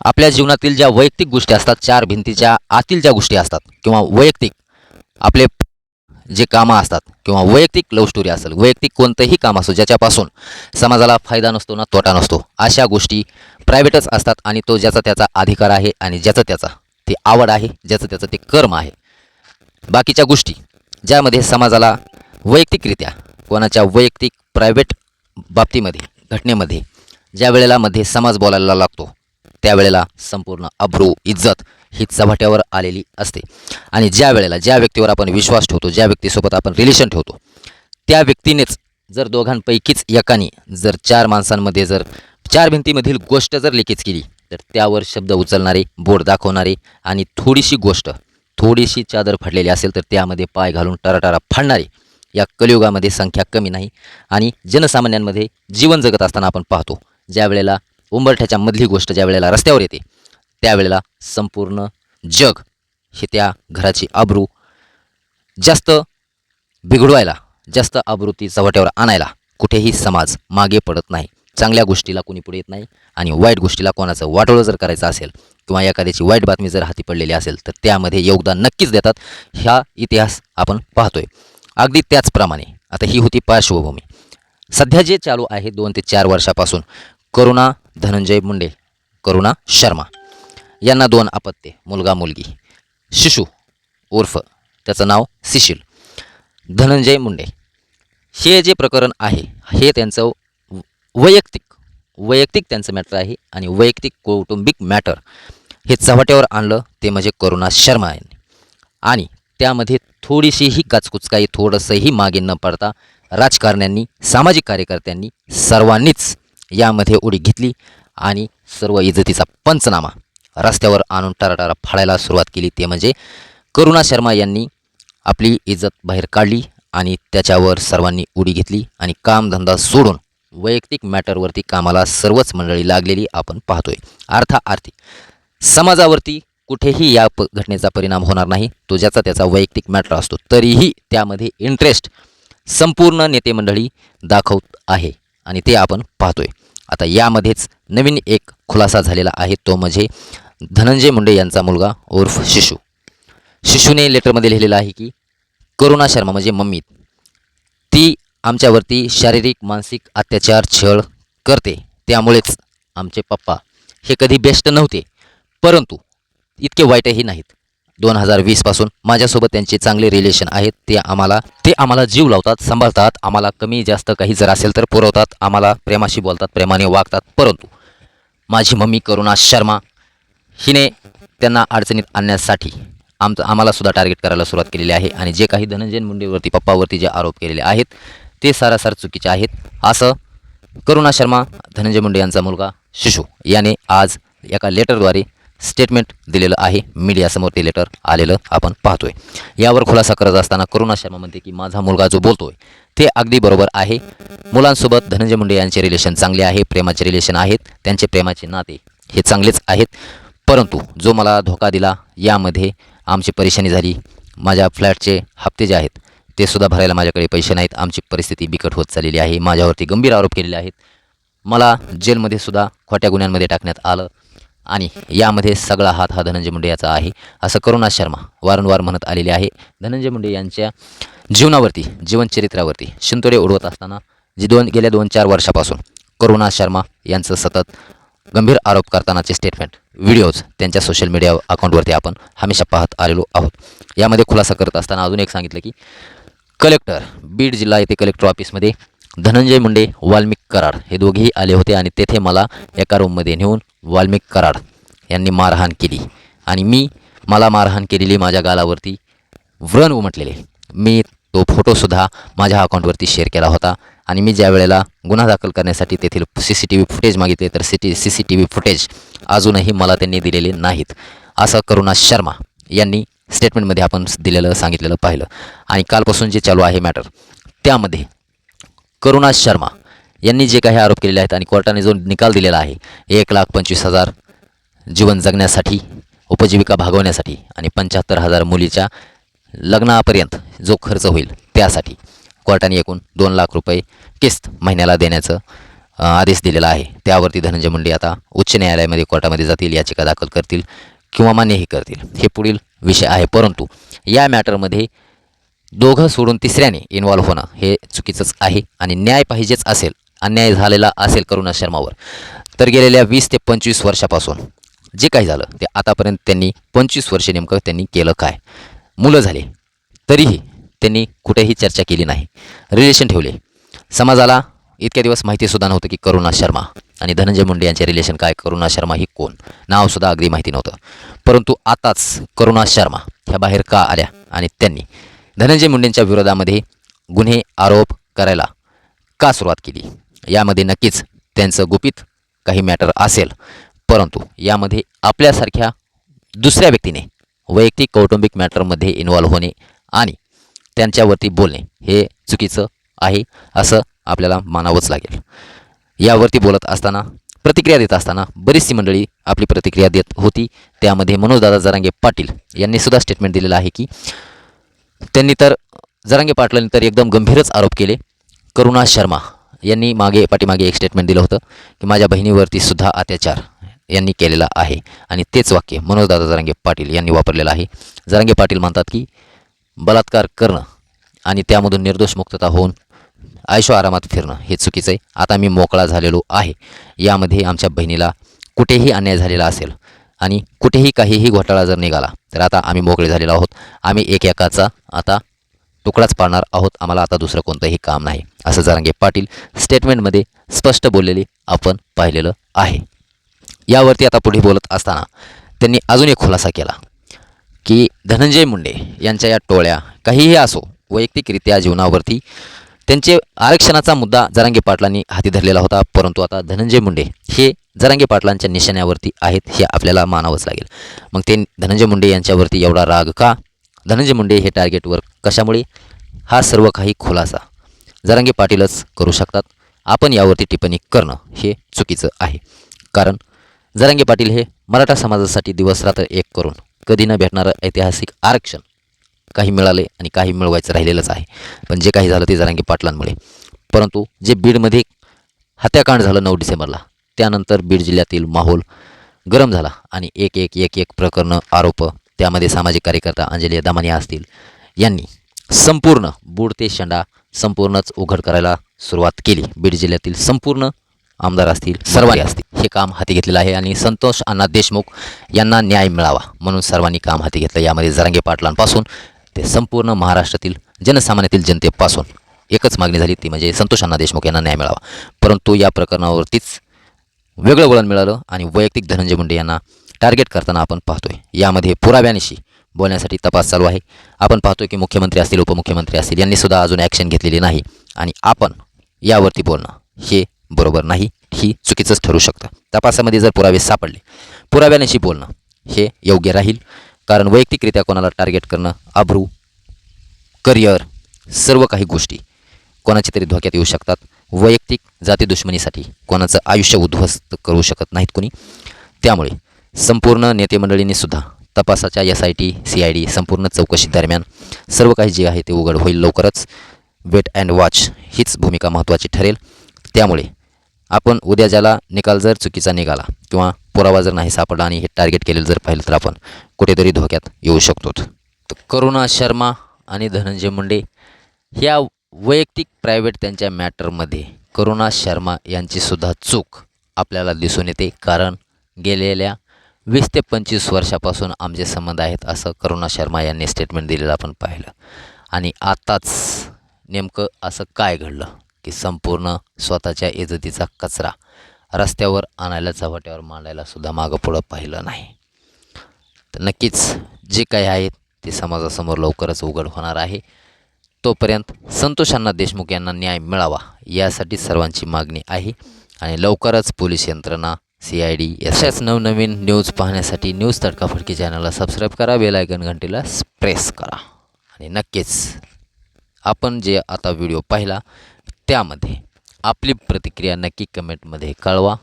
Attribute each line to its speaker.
Speaker 1: आपल्या जीवनातील ज्या वैयक्तिक गोष्टी असतात चार भिंतीच्या आतील ज्या गोष्टी असतात किंवा वैयक्तिक आपले जे कामं असतात किंवा वैयक्तिक लव्ह स्टोरी असेल वैयक्तिक कोणतंही काम असो ज्याच्यापासून समाजाला फायदा नसतो ना तोटा नसतो अशा गोष्टी प्रायव्हेटच असतात आणि तो ज्याचा त्याचा अधिकार आहे आणि ज्याचं त्याचा ते आवड आहे ज्याचं त्याचं ते कर्म आहे. बाकीच्या गोष्टी ज्यामध्ये समाजाला वैयक्तिकरित्या कोणाच्या वैयक्तिक प्रायव्हेट बाबतीमध्ये घटनेमध्ये ज्या वेळेला मध्ये समाज बोलायला लागतो त्यावेळेला संपूर्ण अब्रू इज्जत ही चव्हाट्यावर आलेली असते. आणि ज्या वेळेला ज्या व्यक्तीवर आपण विश्वास ठेवतो ज्या व्यक्तीसोबत आपण रिलेशन ठेवतो त्या व्यक्तीनेच जर दोघांपैकीच एकाने जर चार माणसांमध्ये जर चार भिंतीमधील गोष्ट जर लिकेज केली तर त्यावर शब्द उचलणारे बोट दाखवणारे आणि थोडीशी गोष्ट थोडीशी चादर फाडलेली असेल तर त्यामध्ये पाय घालून टराटरा फाडणारे या कलियुगामध्ये संख्या कमी नाही. आणि जनसामान्यांमध्ये जीवन जगत असताना आपण पाहतो ज्या वेळेला उंबरठ्याच्या मधली गोष्ट ज्या वेळेला रस्त्यावर येते त्यावेळेला संपूर्ण जग हे त्या घराची आबरू जास्त बिघडवायला जास्त आबृती चव्हाट्यावर आणायला कुठेही समाज मागे पडत नाही. चांगल्या गोष्टीला कोणी पुढे येत नाही आणि वाईट गोष्टीला कोणाचं वाटोळं जर करायचं असेल किंवा एखाद्याची वाईट बातमी जर हाती पडलेली असेल तर त्यामध्ये योगदान नक्कीच देतात. ह्या इतिहास आपण पाहतोय. अगदी त्याचप्रमाणे आता ही होती पार्श्वभूमी. सध्या जे चालू आहे दोन ते चार वर्षापासून करुणा धनंजय मुंडे करुणा शर्मा यांना दोन अपत्ये मुलगा मुलगी. शिशू उर्फ त्याचं नाव सिशिल. धनंजय मुंडे. हे जे प्रकरण आहे हे त्यांचं वैयक्तिक वैयक्तिक त्यांचं मॅटर आहे आणि वैयक्तिक कौटुंबिक मॅटर. हे चव्हाट्यावर आणलं ते म्हणजे करुणा शर्मा यांनी. आणि त्यामध्ये थोडीशीही काचकुचकाई थोडंसंही मागे न पडता राजकारण्यांनी सामाजिक कार्यकर्त्यांनी सर्वांनीच यामध्ये उडी घेतली आणि सर्व इज्जतीचा पंचनामा रस्त्यावर आणून टराटारा फाडायला सुरुवात केली. ते म्हणजे करुणा शर्मा यांनी आपली इज्जत बाहेर काढली आणि त्याच्यावर सर्वांनी उडी घेतली आणि कामधंदा सोडून वैयक्तिक मॅटरवरती कामाला सर्वच मंडळी लागलेली आपण पाहतोय. अर्थार्थी समाजावरती कुठेही या प घटनेचा परिणाम होणार नाही. तो ज्याचा त्याचा वैयक्तिक मॅटर असतो. तरीही त्यामध्ये इंटरेस्ट संपूर्ण नेते मंडळी दाखवत आहे आणि ते आपण पाहतोय. आता यामध्येच नवीन एक खुलासा झालेला आहे तो म्हणजे धनंजय मुंडे यांचा मुलगा उर्फ शिशू. शिशूने लेटरमध्ये लिहिलेलं आहे की करुणा शर्मा म्हणजे मम्मी. ती आमच्यावरती शारीरिक मानसिक अत्याचार छळ करते. त्यामुळेच आमचे पप्पा हे कधी बेस्ट नव्हते. परंतु इतके वाईटही नाहीत. दोन हजार वीसपासून माझ्यासोबत त्यांचे चांगले रिलेशन आहेत. ते आम्हाला ते आम्हाला जीव लावतात सांभाळतात. आम्हाला कमी जास्त काही जर असेल तर पुरवतात. आम्हाला प्रेमाशी बोलतात प्रेमाने वागतात. परंतु माझी मम्मी करुणा शर्मा हिने त्यांना अडचणीत आणण्यासाठी आमचं आम्हाला सुद्धा टार्गेट करायला सुरुवात केलेली आहे. आणि जे काही धनंजय मुंडेवरती पप्पावरती जे आरोप केलेले आहेत ते सारासार चुकीचे आहेत. असं करुणा शर्मा धनंजय मुंडे यांचा मुलगा शिशू याने आज एका लेटरद्वारे स्टेटमेंट दिलेलं आहे. मीडियासमोर ते लेटर आलेलं आपण पाहतोय. यावर खुलासा करत असताना करुणा शर्मा म्हणते की माझा मुलगा जो बोलतोय ते अगदी बरोबर आहे. मुलांसोबत धनंजय मुंडे यांचे रिलेशन चांगले आहे प्रेमाचे रिलेशन आहेत. त्यांचे प्रेमाचे नाते हे चांगलेच आहेत. परंतु जो मला धोका दिला यामध्ये आमची परेशानी झाली. माझ्या फ्लॅटचे हप्ते जे आहेत ते सुद्धा भरायला माझ्याकडे पैसे नाहीत. आमची परिस्थिती बिकट होत चाललेली आहे. माझ्यावरती गंभीर आरोप केलेले आहेत. मला जेलमध्ये सुद्धा खोट्या गुन्ह्यांमध्ये टाकण्यात आलं आणि यामध्ये सगळा हात हा धनंजय मुंडे याचा आहे. असं करुणा शर्मा वारंवार म्हणत आलेले आहे. धनंजय मुंडे यांच्या जीवनावरती जीवनचरित्रावरती शिंतोडे उडवत असताना जी दोन गेल्या दोन चार वर्षापासून करुणा शर्मा यांचं सतत गंभीर आरोप करतानाचे स्टेटमेंट व्हिडिओज त्यांच्या सोशल मीडिया अकाउंटवरती आपण हमेशा पाहत आलेलो आहोत. यामध्ये खुलासा करत असताना अजून एक सांगितलं की कलेक्टर बीड जिल्हा येथे कलेक्टर ऑफिसमध्ये धनंजय मुंडे वाल्मिक कराड. हे दोघेही आले होते आणि तेथे मला एका रूममध्ये नेऊन वाल्मिक कराड यांनी मारहाण केली. आणि मी मला मारहाण केलेली माझ्या गालावरती व्रण उमटलेले. मी तो फोटोसुद्धा माझ्या अकाउंटवरती शेअर केला होता. आणि मी ज्या वेळेला गुन्हा दाखल करण्यासाठी तेथील C C T V footage मागितले तर C T C C T V footage अजूनही मला त्यांनी दिलेले नाहीत. असं करुणा शर्मा यांनी स्टेटमेंटमध्ये आपण दिलेलं सांगितलेलं पाहिलं. आणि कालपासून जे चालू आहे मॅटर त्यामध्ये करुणा शर्मा यांनी जे काही आरोप केलेले आहेत आणि कोर्टाने जो निकाल दिलेला आहे एक लाख पंचवीस हजार जीवन जगण्यासाठी उपजीविका भागवण्यासाठी आणि पंच्याहत्तर हजार मुलीच्या लग्नापर्यंत जो खर्च होईल त्यासाठी कोर्टाने एकूण दोन लाख रुपये किस्त महिन्याला देण्याचं आदेश दिलेला आहे. त्यावरती धनंजय मुंडे आता उच्च न्यायालयामध्ये कोर्टामध्ये जातील याचिका दाखल करतील किंवा मान्यही करतील. हे पुढील विषय आहे. परंतु या मॅटरमध्ये दोघं सोडून तिसऱ्याने इन्व्हॉल्व्ह होणं हे चुकीचंच आहे आणि न्याय पाहिजेच असेल अन्याय झालेला असेल करुणा शर्मावर. तर गेलेल्या वीस ते पंचवीस वर्षापासून जे काही झालं ते आतापर्यंत त्यांनी पंचवीस वर्षे नेमकं त्यांनी केलं काय? मुलं झाली. तरीही त्यांनी कुठेही चर्चा केली नाही. रिलेशन ठेवले. समाजाला इतक्या दिवस माहितीसुद्धा नव्हतं की करुणा शर्मा आणि धनंजय मुंडे यांचे रिलेशन काय करुणा शर्मा ही कोण? नावसुद्धा अगदी माहिती नव्हतं. परंतु आताच करुणा शर्मा ह्या बाहेर का आल्या? आणि त्यांनी धनंजय मुंडेंच्या विरोधामध्ये गुन्हे आरोप करायला का सुरुवात केली? यामध्ये नक्कीच त्यांचं गुपित काही मॅटर असेल. परंतु यामध्ये आपल्यासारख्या दुसऱ्या व्यक्तीने वैयक्तिक कौटुंबिक मॅटरमध्ये इन्व्हॉल्व्ह होणे आणि त्यांच्यावरती बोलणे हे चुकीचं आहे असं आपल्याला मानावंच लागेल. यावरती बोलत असताना प्रतिक्रिया देत असताना बरीचशी मंडळी आपली प्रतिक्रिया देत होती. त्यामध्ये मनोजदादा जरांगे पाटील यांनीसुद्धा स्टेटमेंट दिलेलं आहे की त्यांनी तर जरांगे पाटलांनी तर एकदम गंभीरच आरोप केले. करुणा शर्मा यांनी मागे पाठीमागे एक स्टेटमेंट दिलं होतं की माझ्या बहिणीवरती सुद्धा अत्याचार यांनी केलेला आहे आणि तेच वाक्य मनोजदादा जरांगे पाटील यांनी वापरलेलं आहे. जरांगे पाटील म्हणतात की बलात्कार करणं आणि त्यामधून निर्दोष मुक्तता होऊन आयुष्य आरामात फिरणं हे चुकीचं आहे. आता मी मोकळा झालेलो आहे. यामध्ये आमच्या बहिणीला कुठेही अन्याय झालेला असेल आणि कुठेही काहीही घोटाळा जर निघाला तर आता आम्ही मोकळे झालेलो आहोत. आम्ही एक एकाचा आता तुकडाच पाडणार आहोत. आम्हाला आता दुसरं कोणतंही काम नाही. असं जरांगे पाटील स्टेटमेंटमध्ये स्पष्ट बोललेले आपण पाहिलेलं आहे. यावरती आता पुढे बोलत असताना त्यांनी अजून एक खुलासा केला की धनंजय मुंडे यांच्या या टोळ्या काहीही असो वैयक्तिकरित्या जीवनावरती त्यांचे आरक्षणाचा मुद्दा जरांगे पाटलांनी हाती धरलेला होता. परंतु आता धनंजय मुंडे हे जरांगे पाटलांच्या निशाण्यावरती आहेत हे आपल्याला मानावंच लागेल. मग ते धनंजय मुंडे यांच्यावरती एवढा राग का? धनंजय मुंडे हे टार्गेटवर कशामुळे? हा सर्व काही खुलासा जरांगे पाटीलच करू शकतात. आपण यावरती टिप्पणी करणं हे चुकीचं आहे. कारण जरांगे पाटील हे मराठा समाजासाठी दिवसरात्र एक करून कधी न भेटणारं ऐतिहासिक आरक्षण काही मिळाले आणि काही मिळवायचं राहिलेलंच आहे. पण जे काही झालं ते जरांगी पाटलांमुळे. परंतु जे बीडमध्ये हत्याकांड झालं नऊ डिसेंबरला त्यानंतर बीड जिल्ह्यातील माहोल गरम झाला आणि एक एक एक एक प्रकरणं आरोप त्यामध्ये सामाजिक कार्यकर्ता अंजली दामानी असतील यांनी संपूर्ण बुडते ते शेंडा संपूर्णच उघड करायला सुरुवात केली. बीड जिल्ह्यातील संपूर्ण आमदार असतील सर्वांनी असतील हे काम हाती घेतलेलं आहे आणि संतोष अण्णा देशमुख यांना न्याय मिळावा म्हणून सर्वांनी काम हाती घेतलं. यामध्ये जरांगे पाटलांपासून ते संपूर्ण महाराष्ट्रातील जनसामान्यातील जनतेपासून एकच मागणी झाली ती म्हणजे संतोष अण्णा देशमुख यांना न्याय मिळावा. परंतु या प्रकरणावरतीच वेगळं वळण मिळालं आणि वैयक्तिक धनंजय मुंडे यांना टार्गेट करताना आपण पाहतोय. यामध्ये पुराव्यानिशी बोलण्यासाठी तपास चालू आहे. आपण पाहतोय की मुख्यमंत्री असतील उपमुख्यमंत्री असतील यांनीसुद्धा अजून ॲक्शन घेतलेली नाही आणि आपण यावरती बोलणं हे बरोबर नाही ही चुकीचंच ठरू शकतं. तपासामध्ये जर पुरावे सापडले पुराव्यानिशी बोलणं हे योग्य राहील. कारण वैयक्तिकरित्या कोणाला टार्गेट करणं आब्रू करिअर सर्व काही गोष्टी कोणाच्या तरी धोक्यात येऊ शकतात. वैयक्तिक जाती दुश्मनीसाठी कोणाचं आयुष्य उद्ध्वस्त करू शकत नाहीत कोणी. त्यामुळे संपूर्ण नेते सुद्धा तपासाच्या S I T C I D संपूर्ण चौकशी दरम्यान सर्व काही जे आहे ते उघड होईल लवकरच. वेट अँड वॉच हीच भूमिका महत्त्वाची ठरेल. त्यामुळे आपण उद्या ज्याला निकाल जर चुकीचा निघाला किंवा पुरावा जर नाही सापडला आणि हे टार्गेट केलेलं जर पाहिलं तर आपण कुठेतरी धोक्यात येऊ शकतो. तर करुणा शर्मा आणि धनंजय मुंडे ह्या वैयक्तिक प्रायव्हेट त्यांच्या मॅटरमध्ये करुणा शर्मा यांचीसुद्धा चूक आपल्याला दिसून येते. कारण गेलेल्या वीस ते पंचवीस वर्षापासून आमचे संबंध आहेत असं करुणा शर्मा यांनी स्टेटमेंट दिलेलं आपण पाहिलं. आणि आत्ताच नेमकं असं काय घडलं की संपूर्ण स्वतःच्या इज्जतीचा कचरा रस्त्यावर आणायला चव्हाट्यावर मांडायला सुद्धा मागं पुढं पाहिलं नाही. तर नक्कीच जे काही आहेत ते समाजासमोर लवकरच उघड होणार आहे. तोपर्यंत संतोषांना देशमुख यांना न्याय मिळावा यासाठी सर्वांची मागणी आहे. आणि लवकरच पोलीस यंत्रणा सी आय डी अशाच नवनवीन न्यूज पाहण्यासाठी न्यूज तडकाफडकी चॅनलला सबस्क्राईब करा बेलायकन घंटीला प्रेस करा. आणि नक्कीच आपण जे आता व्हिडिओ पाहिला त्यामध्ये आपली प्रतिक्रिया नक्की कमेंटमध्ये कळवा.